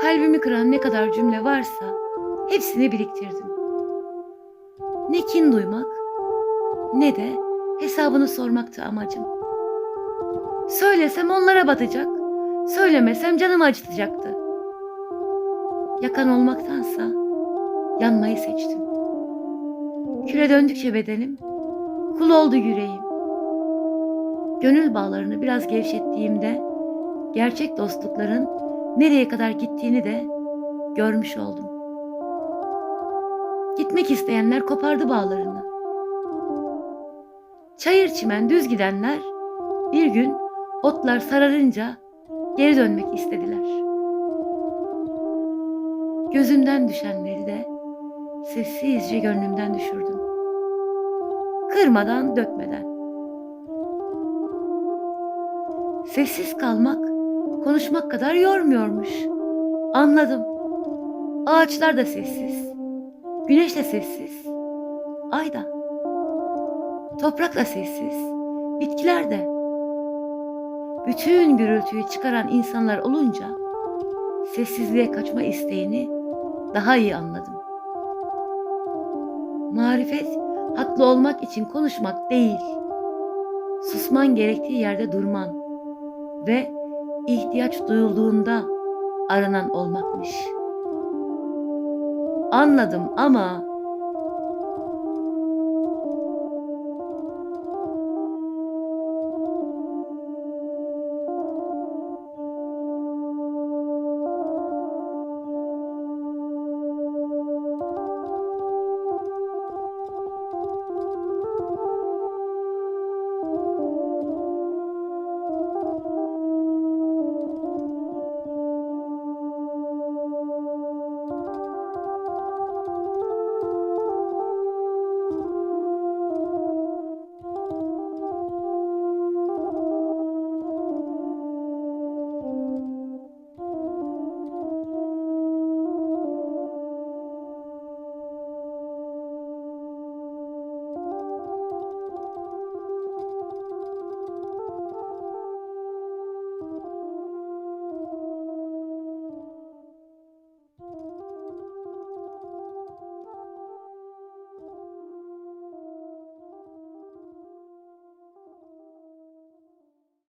Kalbimi kıran ne kadar cümle varsa hepsini biriktirdim. Ne kin duymak ne de hesabını sormaktı amacım. Söylesem onlara batacak, söylemesem canımı acıtacaktı. Yakan olmaktansa yanmayı seçtim. Küre döndükçe bedenim, kul oldu yüreğim. Gönül bağlarını biraz gevşettiğimde gerçek dostlukların nereye kadar gittiğini de görmüş oldum. Gitmek isteyenler kopardı bağlarını. Çayır çimen düz gidenler bir gün otlar sararınca geri dönmek istediler. Gözümden düşenleri de sessizce gönlümden düşürdüm. Kırmadan dökmeden. Sessiz kalmak konuşmak kadar yormuyormuş. Anladım. Ağaçlar da sessiz. Güneş de sessiz. Ay da. Toprak da sessiz. Bitkiler de. Bütün gürültüyü çıkaran insanlar olunca sessizliğe kaçma isteğini daha iyi anladım. Marifet haklı olmak için konuşmak değil. Susman gerektiği yerde durman ve ihtiyaç duyulduğunda aranan olmakmış. Anladım ama